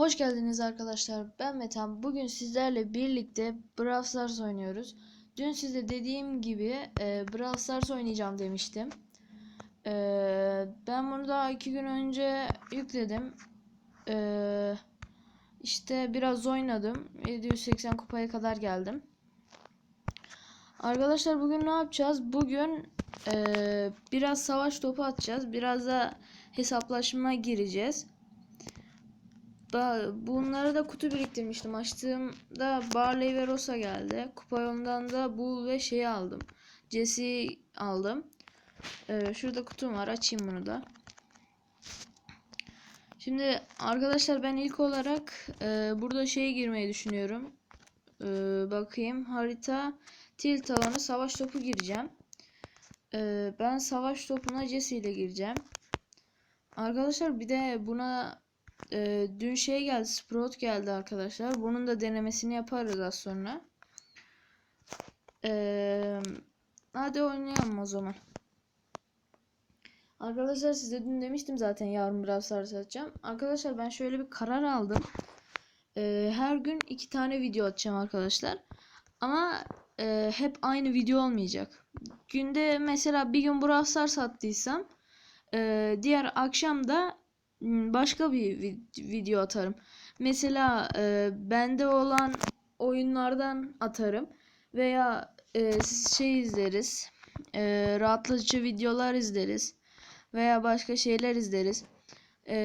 Hoş geldiniz arkadaşlar. Ben Metan. Bugün sizlerle birlikte Brawl Stars oynuyoruz. Dün size dediğim gibi e, Brawl Stars oynayacağım demiştim. E, ben bunu daha iki gün önce yükledim. E, işte biraz oynadım. 780 kupaya kadar geldim. Arkadaşlar bugün ne yapacağız? Bugün e, biraz savaş topu atacağız. Biraz da hesaplaşma gireceğiz. Ba- Bunları da kutu biriktirmiştim. Açtığımda Barley ve Rosa geldi. Kupa yolundan da Bull ve şeyi aldım. Jesse aldım. Ee, şurada kutum var. Açayım bunu da. Şimdi arkadaşlar ben ilk olarak e, burada şeye girmeyi düşünüyorum. Ee, bakayım harita tilt alanı savaş topu gireceğim. Ee, ben savaş topuna Jesse ile gireceğim. Arkadaşlar bir de buna ee, dün şey geldi, Sprout geldi arkadaşlar. Bunun da denemesini yaparız az sonra. Ee, hadi oynayalım o zaman. Arkadaşlar size dün demiştim zaten yarın biraz Stars atacağım. Arkadaşlar ben şöyle bir karar aldım. Ee, her gün iki tane video atacağım arkadaşlar. Ama e, hep aynı video olmayacak. Günde mesela bir gün Brawl Stars attıysam e, diğer akşam da başka bir vid- video atarım. Mesela e, bende olan oyunlardan atarım veya e, şey izleriz. E, rahatlatıcı videolar izleriz veya başka şeyler izleriz. E,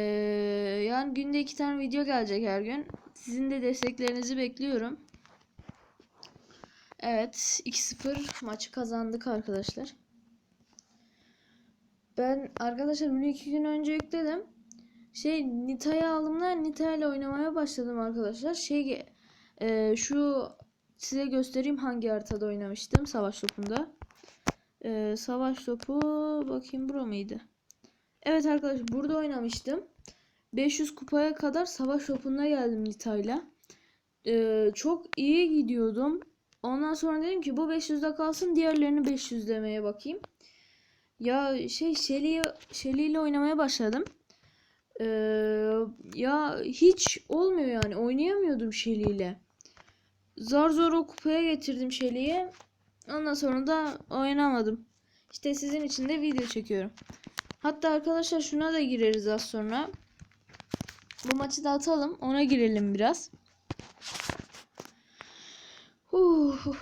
yani günde iki tane video gelecek her gün. Sizin de desteklerinizi bekliyorum. Evet, 2-0 maçı kazandık arkadaşlar. Ben arkadaşlar bunu iki gün önce yükledim şey Nita'yı aldığımda Nita ile oynamaya başladım arkadaşlar. Şey e, şu size göstereyim hangi haritada oynamıştım savaş topunda. E, savaş topu bakayım bura mıydı? Evet arkadaşlar burada oynamıştım. 500 kupaya kadar savaş topunda geldim Nita'yla. E, çok iyi gidiyordum. Ondan sonra dedim ki bu 500'de kalsın diğerlerini 500 demeye bakayım. Ya şey Shelly, Shelly ile oynamaya başladım. Ee, ya hiç olmuyor yani oynayamıyordum Shelly ile. Zar zor o kupaya getirdim Shelly'yi. Ondan sonra da oynamadım. İşte sizin için de video çekiyorum. Hatta arkadaşlar şuna da gireriz az sonra. Bu maçı da atalım. Ona girelim biraz. Huh.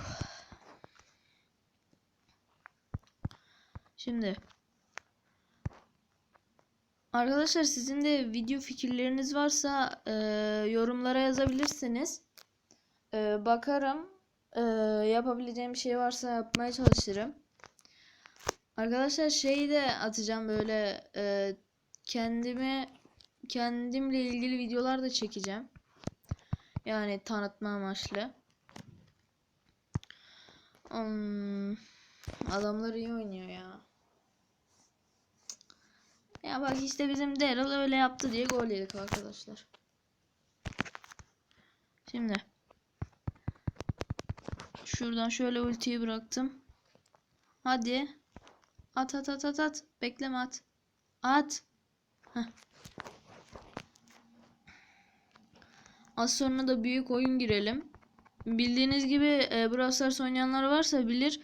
Şimdi Arkadaşlar sizin de video fikirleriniz varsa e, yorumlara yazabilirsiniz. E, bakarım. E, yapabileceğim bir şey varsa yapmaya çalışırım. Arkadaşlar şeyi de atacağım böyle e, kendimi kendimle ilgili videolar da çekeceğim. Yani tanıtma amaçlı. Um, adamlar iyi oynuyor ya. Ya bak işte bizim Daryl öyle yaptı diye gol yedik arkadaşlar. Şimdi şuradan şöyle ultiyi bıraktım. Hadi. At at at at at. Bekleme at. At. Heh. Az sonra da büyük oyun girelim. Bildiğiniz gibi e, Brawl Stars oynayanlar varsa bilir.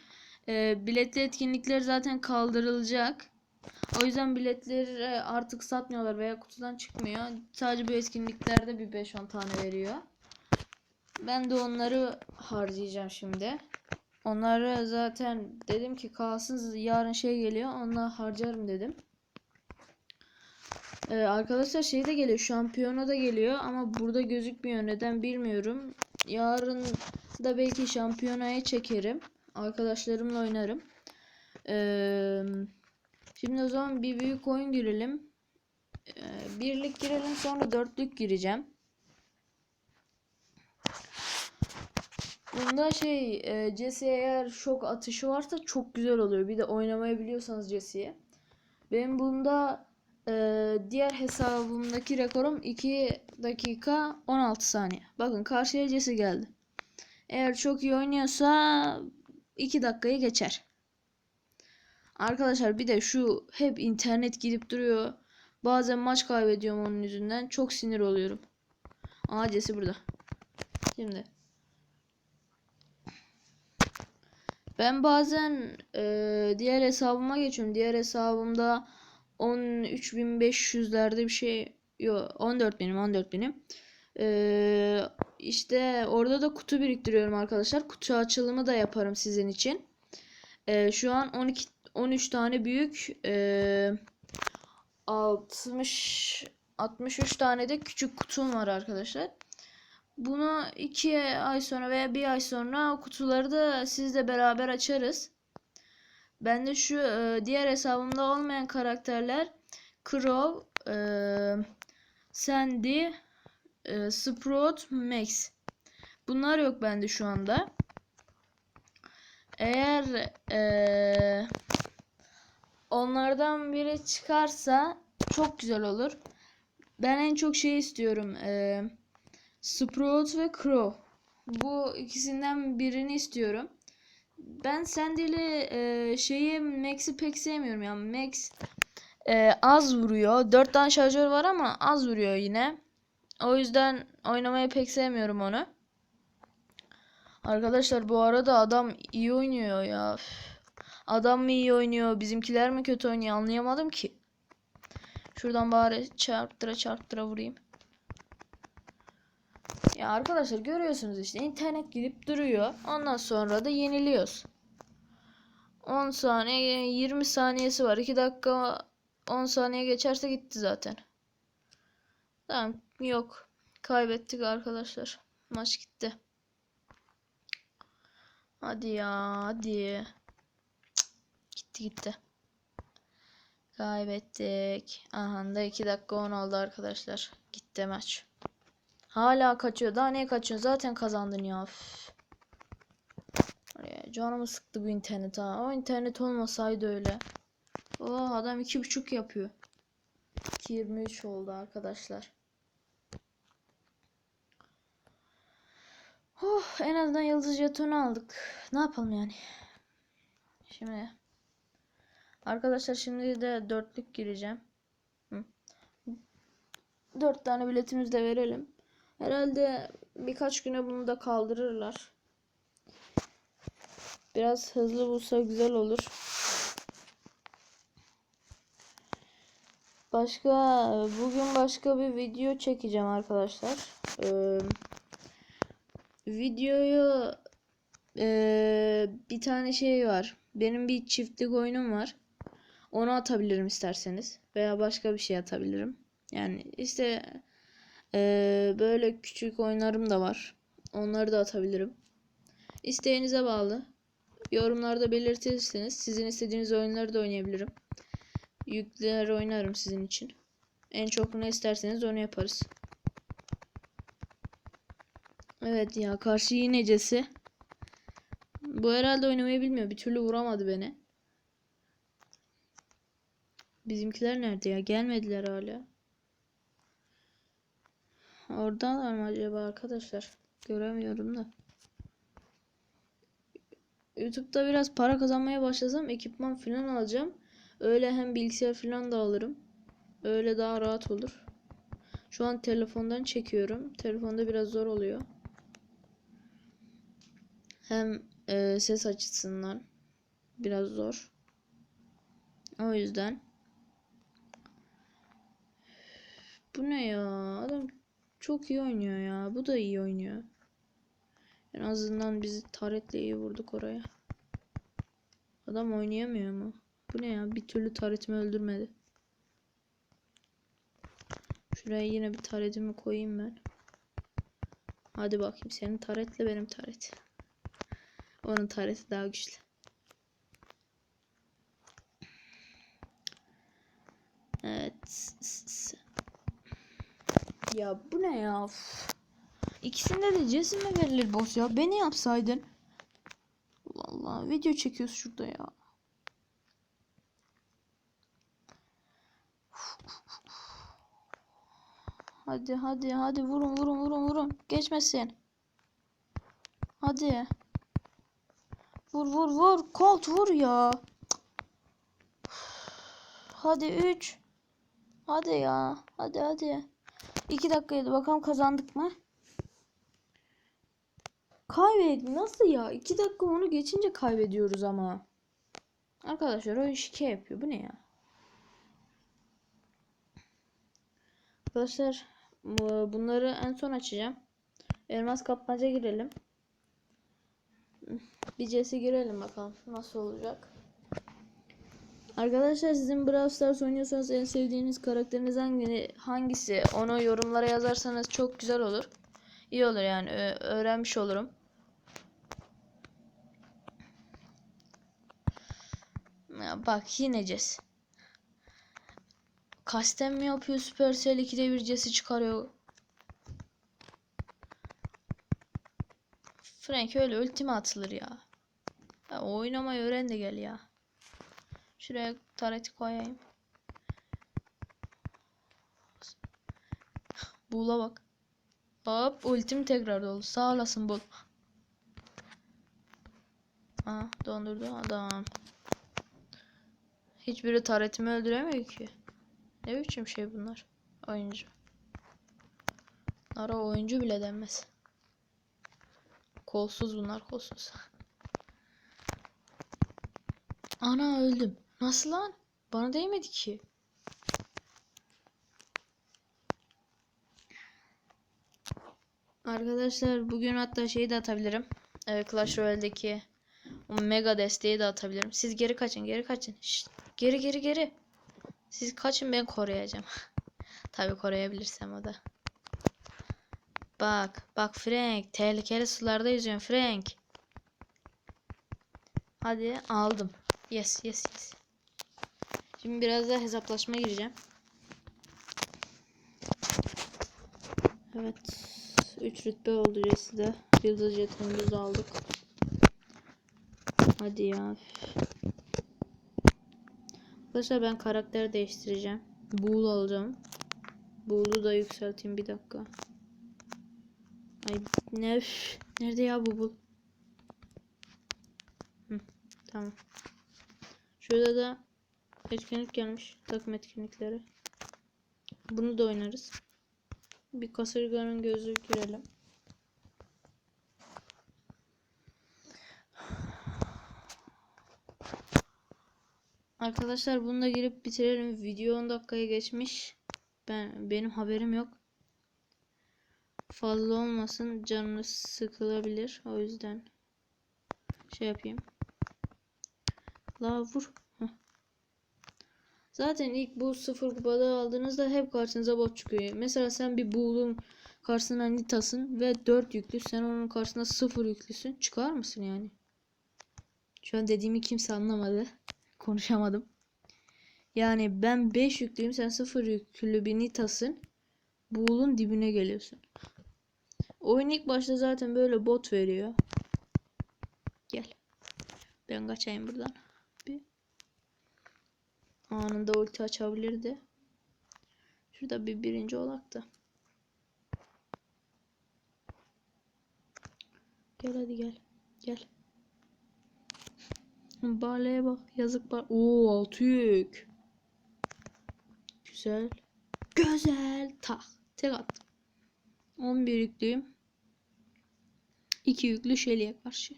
E, biletli etkinlikler zaten kaldırılacak. O yüzden biletleri artık satmıyorlar veya kutudan çıkmıyor. Sadece bu etkinliklerde bir 5-10 tane veriyor. Ben de onları harcayacağım şimdi. Onları zaten dedim ki kalsın yarın şey geliyor. Onları harcarım dedim. Ee, arkadaşlar şey de geliyor. Şampiyona da geliyor ama burada gözükmüyor. Neden bilmiyorum. Yarın da belki şampiyonaya çekerim. Arkadaşlarımla oynarım. Eee Şimdi o zaman bir büyük oyun girelim. Ee, birlik girelim sonra dörtlük gireceğim. Bunda şey e, eğer şok atışı varsa çok güzel oluyor. Bir de oynamayı biliyorsanız Jesse'yi. Benim bunda e, diğer hesabımdaki rekorum 2 dakika 16 saniye. Bakın karşıya Jesse geldi. Eğer çok iyi oynuyorsa 2 dakikayı geçer. Arkadaşlar bir de şu hep internet gidip duruyor. Bazen maç kaybediyorum onun yüzünden. Çok sinir oluyorum. AC'si burada. Şimdi. Ben bazen e, diğer hesabıma geçiyorum. Diğer hesabımda 13.500'lerde bir şey yok 14 benim 14 benim. E, işte orada da kutu biriktiriyorum arkadaşlar. Kutu açılımı da yaparım sizin için. E, şu an 12 13 tane büyük e, 60 63 tane de küçük kutum var arkadaşlar. Bunu 2 ay sonra veya bir ay sonra kutuları da sizle beraber açarız. Ben de şu e, diğer hesabımda olmayan karakterler Crow, e, Sandy, e, Sprout, Max. Bunlar yok bende şu anda. Eğer e, onlardan biri çıkarsa çok güzel olur. Ben en çok şey istiyorum. E, Sprout ve Crow. Bu ikisinden birini istiyorum. Ben Sandy'li e, şeyi Max'i pek sevmiyorum ya. Max e, az vuruyor. 4 tane şarjör var ama az vuruyor yine. O yüzden oynamayı pek sevmiyorum onu. Arkadaşlar bu arada adam iyi oynuyor ya. Adam mı iyi oynuyor, bizimkiler mi kötü oynuyor anlayamadım ki. Şuradan bari çarptıra çarptıra vurayım. Ya arkadaşlar görüyorsunuz işte internet gidip duruyor. Ondan sonra da yeniliyoruz. 10 saniye 20 saniyesi var. 2 dakika 10 saniye geçerse gitti zaten. Tamam yok. Kaybettik arkadaşlar. Maç gitti. Hadi ya hadi. Cık, Gitti gitti. Kaybettik. Aha da 2 dakika 10 oldu arkadaşlar. Gitti maç. Hala kaçıyor. Daha neye kaçıyorsun? Zaten kazandın ya. Üf. Canımı sıktı bu internet ha. O internet olmasaydı öyle. Oh adam iki buçuk yapıyor. 23 oldu arkadaşlar. Oh en azından yıldız jetonu aldık. Ne yapalım yani? Şimdi arkadaşlar şimdi de dörtlük gireceğim. Dört tane biletimizi de verelim. Herhalde birkaç güne bunu da kaldırırlar. Biraz hızlı bulsa güzel olur. Başka bugün başka bir video çekeceğim arkadaşlar. Ee, videoyu ee, bir tane şey var. Benim bir çiftlik oyunum var. Onu atabilirim isterseniz veya başka bir şey atabilirim. Yani işte ee, böyle küçük oyunlarım da var. Onları da atabilirim. İsteğinize bağlı. Yorumlarda belirtirseniz sizin istediğiniz oyunları da oynayabilirim. Yükler oynarım sizin için. En çok ne isterseniz onu yaparız. Evet ya karşı yinecesi. Bu herhalde oynamayı bilmiyor. Bir türlü vuramadı beni. Bizimkiler nerede ya? Gelmediler hala. Oradalar mı acaba arkadaşlar? Göremiyorum da. YouTube'da biraz para kazanmaya başlasam ekipman falan alacağım. Öyle hem bilgisayar falan da alırım. Öyle daha rahat olur. Şu an telefondan çekiyorum. Telefonda biraz zor oluyor. Hem e, ses açısından biraz zor. O yüzden. Bu ne ya? Adam çok iyi oynuyor ya. Bu da iyi oynuyor. En azından bizi taretle iyi vurduk oraya. Adam oynayamıyor mu? Bu ne ya? Bir türlü taretimi öldürmedi. Şuraya yine bir taretimi koyayım ben. Hadi bakayım senin taretle benim taret. Onun tareti daha güçlü. Evet. Ya bu ne ya? İkisinde de cesime verilir boss ya. Beni yapsaydın. Vallahi video çekiyoruz şurada ya. Hadi hadi hadi vurun vurun vurun vurun. Geçmesin. Hadi. Vur vur vur. Colt vur ya. Hadi 3. Hadi ya. Hadi hadi. 2 dakikaydı. Bakalım kazandık mı? Kaybettik. Nasıl ya? 2 dakika onu geçince kaybediyoruz ama. Arkadaşlar o şike yapıyor. Bu ne ya? Arkadaşlar bu- bunları en son açacağım. Elmas kapmaca girelim. Bir CS girelim bakalım nasıl olacak. Arkadaşlar sizin Brawl Stars oynuyorsanız en sevdiğiniz karakteriniz hangi, hangisi onu yorumlara yazarsanız çok güzel olur. İyi olur yani öğrenmiş olurum. Bak yine Jess. Kasten mi yapıyor Supercell 2'de bir Jess'i çıkarıyor. Frank öyle ultime atılır ya. ya oynamayı öğren de gel ya. Şuraya tareti koyayım. Buğla bak. Hop ultim tekrar doldu. Sağ olasın bul. Aa dondurdu adam. Hiçbiri taretimi öldüremiyor ki. Ne biçim şey bunlar? Oyuncu. Ara oyuncu bile denmez. Kolsuz bunlar kolsuz. Ana öldüm. Nasıl lan? Bana değmedi ki. Arkadaşlar bugün hatta şeyi de atabilirim. Ee, Clash Royale'deki o mega desteği de atabilirim. Siz geri kaçın, geri kaçın. Şşt, geri geri geri. Siz kaçın ben koruyacağım. Tabii koruyabilirsem o da. Bak, bak Frank, tehlikeli sularda yüzüyorsun Frank. Hadi aldım. Yes, yes, yes. Şimdi biraz daha hesaplaşma gireceğim. Evet. 3 rütbe oldu Jesse'de. Yıldız jetonumuzu aldık. Hadi ya. Arkadaşlar ben karakter değiştireceğim. Buğul alacağım. Buğulu da yükselteyim bir dakika. Ay ne üf. Nerede ya bu bul? Hı, tamam. Şurada da etkinlik gelmiş. Takım etkinlikleri. Bunu da oynarız. Bir kasırganın gözü girelim. Arkadaşlar bunu da girip bitirelim. Video 10 dakikaya geçmiş. Ben benim haberim yok. Fazla olmasın canınız sıkılabilir. O yüzden şey yapayım. La vur. Heh. Zaten ilk bu sıfır kupada aldığınızda hep karşınıza bot çıkıyor. Mesela sen bir buğulun karşısına Nitas'ın ve 4 yüklü. Sen onun karşısına 0 yüklüsün. Çıkar mısın yani? Şu an dediğimi kimse anlamadı. Konuşamadım. Yani ben 5 yüklüyüm. Sen 0 yüklü bir Nitas'ın. Buğulun dibine geliyorsun. Oyun ilk başta zaten böyle bot veriyor. Gel. Ben kaçayım buradan. Bir. Anında ulti açabilirdi. Şurada bir birinci olak da. Gel hadi gel. Gel. Barley'e bak. Yazık bar. Oo altı yük. Güzel. Güzel. Tak. Tek attım. 11 yüklüyüm. 2 yüklü Shelly'e karşı.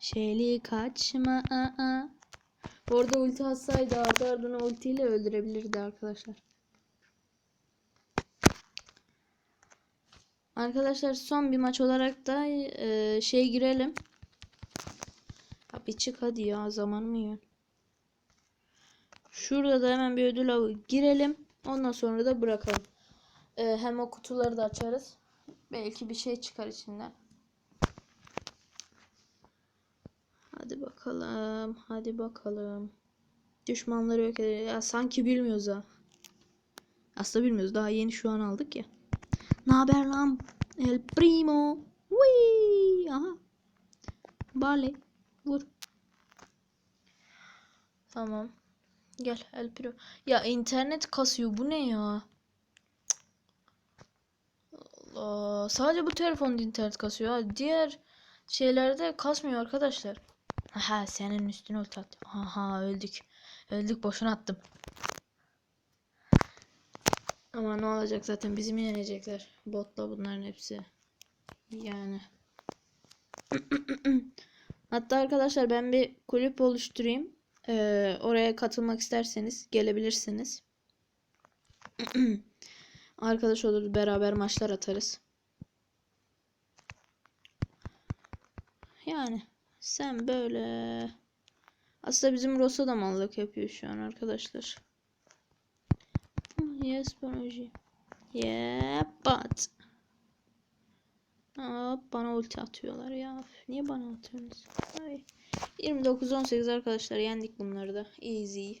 Shelly kaçma. Aa. Orada ulti atsaydı ardı ardına ultiyle öldürebilirdi arkadaşlar. Arkadaşlar son bir maç olarak da e, şey girelim. Ya bir çık hadi ya zaman mı yiyorsun? Şurada da hemen bir ödül avı girelim. Ondan sonra da bırakalım. E, hem o kutuları da açarız. Belki bir şey çıkar içinden. Hadi bakalım. Hadi bakalım. Düşmanları yok. Ya sanki bilmiyoruz ha. Aslında bilmiyoruz. Daha yeni şu an aldık ya. Ne haber lan? El primo. Wee! Aha. Barley. Vur. Tamam. Gel El Primo. Ya internet kasıyor. Bu ne ya? Sadece bu telefonda internet kasıyor. Diğer şeylerde kasmıyor arkadaşlar. Aha senin üstüne ulti attım. Aha öldük. Öldük boşuna attım. Ama ne olacak zaten bizi mi? Botla bunların hepsi. Yani. Hatta arkadaşlar ben bir kulüp oluşturayım. Ee, oraya katılmak isterseniz gelebilirsiniz. Arkadaş oluruz beraber maçlar atarız. Yani sen böyle aslında bizim Rosa da mallık yapıyor şu an arkadaşlar. Yes Bonoji. Yeah but. Hop bana ulti atıyorlar ya. Niye bana atıyorsunuz? Ay. 29-18 arkadaşlar yendik bunları da. Easy.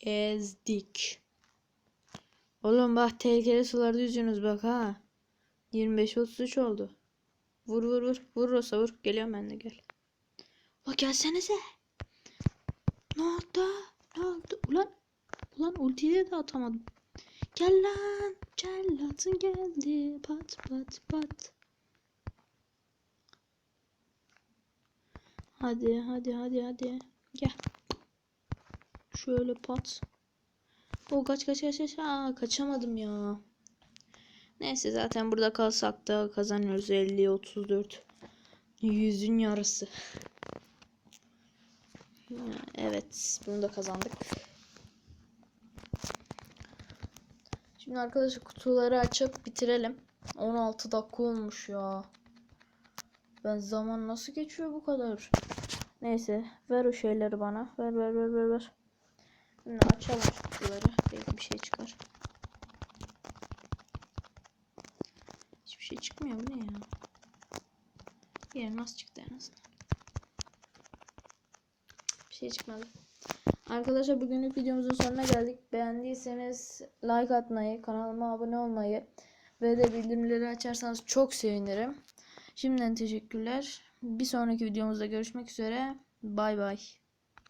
Ezdik. Oğlum bak tehlikeli sularda yüzüyorsunuz bak ha. 25-33 oldu. Vur vur vur. Vur Rosa vur. Geliyorum ben de gel. La gelsenize. Ne oldu? Ne oldu? Ulan. Ulan ultiyi de atamadım. Gel lan. Cellatın geldi. Pat pat pat. Hadi hadi hadi hadi. Gel. Şöyle pat. O kaç kaç kaç kaç. Aa, kaçamadım ya. Neyse zaten burada kalsak da kazanıyoruz 50 34. Yüzün yarısı. Evet, bunu da kazandık. Şimdi arkadaşlar kutuları açıp bitirelim. 16 dakika olmuş ya. Ben zaman nasıl geçiyor bu kadar? Neyse, ver o şeyleri bana. Ver ver ver ver ver. Şimdi açalım kutuları. Bir şey çıkar. Hiçbir şey çıkmıyor bu ne ya? Bir nasıl çıktı en azından. Bir şey çıkmadı. Arkadaşlar bugünlük videomuzun sonuna geldik. Beğendiyseniz like atmayı, kanalıma abone olmayı ve de bildirimleri açarsanız çok sevinirim. Şimdiden teşekkürler. Bir sonraki videomuzda görüşmek üzere. Bay bay.